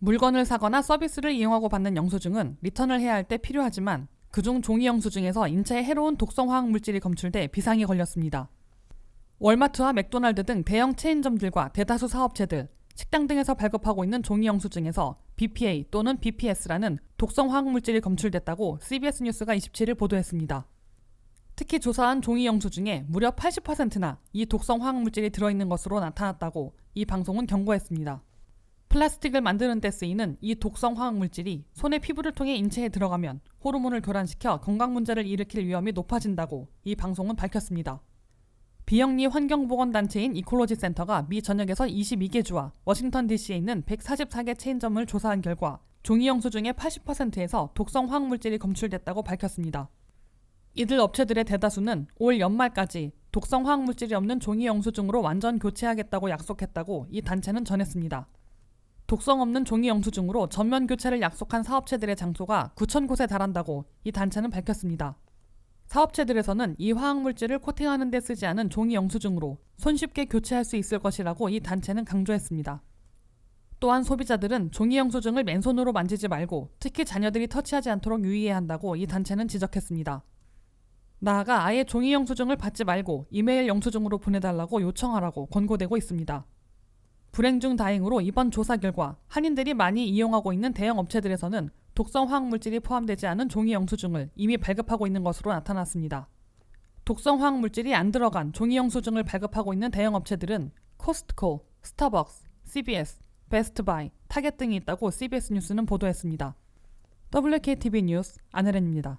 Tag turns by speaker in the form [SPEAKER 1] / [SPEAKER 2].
[SPEAKER 1] 물건을 사거나 서비스를 이용하고 받는 영수증은 리턴을 해야 할 때 필요하지만 그중 종이 영수증에서 인체에 해로운 독성 화학 물질이 검출돼 비상이 걸렸습니다. 월마트와 맥도날드 등 대형 체인점들과 대다수 사업체들, 식당 등에서 발급하고 있는 종이 영수증에서 BPA 또는 BPS라는 독성 화학 물질이 검출됐다고 CBS 뉴스가 27일 보도했습니다. 특히 조사한 종이 영수증에 무려 80%나 이 독성 화학 물질이 들어있는 것으로 나타났다고 이 방송은 경고했습니다. 플라스틱을 만드는 데 쓰이는 이 독성 화학 물질이 손의 피부를 통해 인체에 들어가면 호르몬을 교란시켜 건강 문제를 일으킬 위험이 높아진다고 이 방송은 밝혔습니다. 비영리 환경보건단체인 이콜로지 센터가 미 전역에서 22개 주와 워싱턴 DC에 있는 144개 체인점을 조사한 결과 종이 영수증의 80%에서 독성 화학 물질이 검출됐다고 밝혔습니다. 이들 업체들의 대다수는 올 연말까지 독성 화학 물질이 없는 종이 영수증으로 완전 교체하겠다고 약속했다고 이 단체는 전했습니다. 독성 없는 종이 영수증으로 전면 교체를 약속한 사업체들의 장소가 9천 곳에 달한다고 이 단체는 밝혔습니다. 사업체들에서는 이 화학물질을 코팅하는 데 쓰지 않은 종이 영수증으로 손쉽게 교체할 수 있을 것이라고 이 단체는 강조했습니다. 또한 소비자들은 종이 영수증을 맨손으로 만지지 말고 특히 자녀들이 터치하지 않도록 유의해야 한다고 이 단체는 지적했습니다. 나아가 아예 종이 영수증을 받지 말고 이메일 영수증으로 보내달라고 요청하라고 권고되고 있습니다. 불행 중 다행으로 이번 조사 결과 한인들이 많이 이용하고 있는 대형 업체들에서는 독성 화학 물질이 포함되지 않은 종이 영수증을 이미 발급하고 있는 것으로 나타났습니다. 독성 화학 물질이 안 들어간 종이 영수증을 발급하고 있는 대형 업체들은 코스트코, 스타벅스, CBS, 베스트바이, 타겟 등이 있다고 CBS 뉴스는 보도했습니다. WKTV 뉴스 안혜련입니다.